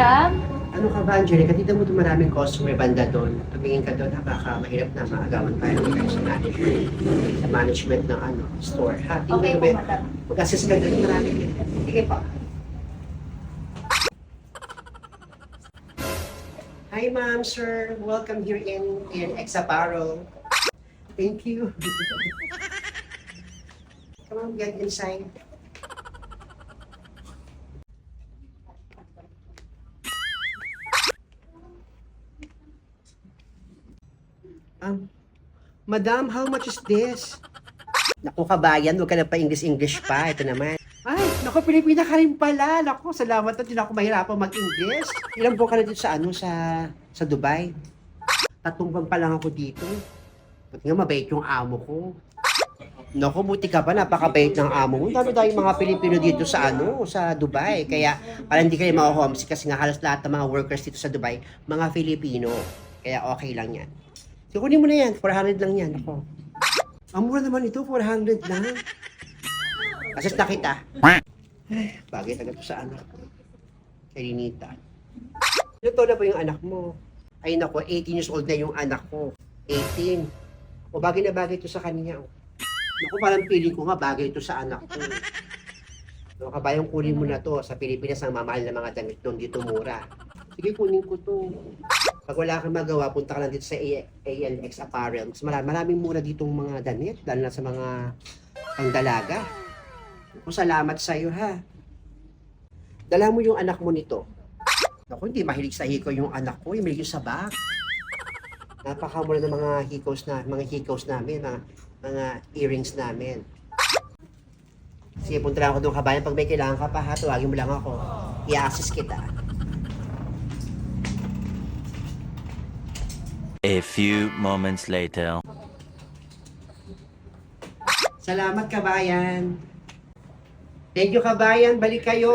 madam. Ano ka ba, Angelica? Dito mo ito maraming customer banda doon. Tumingin ka doon, ha? Baka mahirap na maagawan tayo ng kayo sa management. Sa management ng ano, store, ha? Tingnan Okay mo po, ba- madam. Mag-assist ka doon, maraming. Sige pa. Hi, ma'am, sir. Welcome here in in Exaparo. Thank you. Come on, get inside. Um, Madam, how much is this? Naku, kabayan, huwag ka na pa English-English pa. Ito naman. Ay, naku, Pilipina ka rin pala. Naku, salamat na din ako mahirapan mag-English. Ilang buwan ka na dito sa ano, sa, sa Dubai? Tatlong buwan pa lang ako dito. Buti nga mabait yung amo ko. Naku, buti ka pa, napakabait ng amo mo. Dami tayong mga Pilipino dito sa ano, sa Dubai. Kaya, parang hindi kayo ma-homesick kasi nga halos lahat ng mga workers dito sa Dubai, mga Filipino. Kaya okay lang yan. So, kunin mo na yan. 400 lang yan. Ako. Ang mura naman ito, 400 lang. Kasi nakita. Ay, bagay to sa anak ko. Kay Ninita. Ito na po yung anak mo. Ay nako, 18 years old na yung anak ko. 18. O bagay na bagay ito sa kanya. Naku, parang feeling ko nga bagay ito sa anak ko. No, kabayang kunin mo na to. Sa Pilipinas, ang mamahal na mga damit doon. Dito mura. Sige, kunin ko to. Pag wala kang magawa, punta ka lang dito sa ALX Apparel. Mas marami, maraming mura ditong mga damit, lalo na sa mga pangdalaga. Ako, salamat sa iyo, ha. Dala mo yung anak mo nito. Ako, hindi mahilig sa hikaw yung anak ko. Yung mahilig yung sa bag. Napakamura ng mga hikaws na, mga hikaws namin, mga, mga earrings namin. Sige, punta lang ako doon kabayan. Pag may kailangan ka pa, ha, tuwagin mo lang ako. I-assist kita. A few moments later. Salamat, kabayan. Thank you, kabayan. Balik kayo.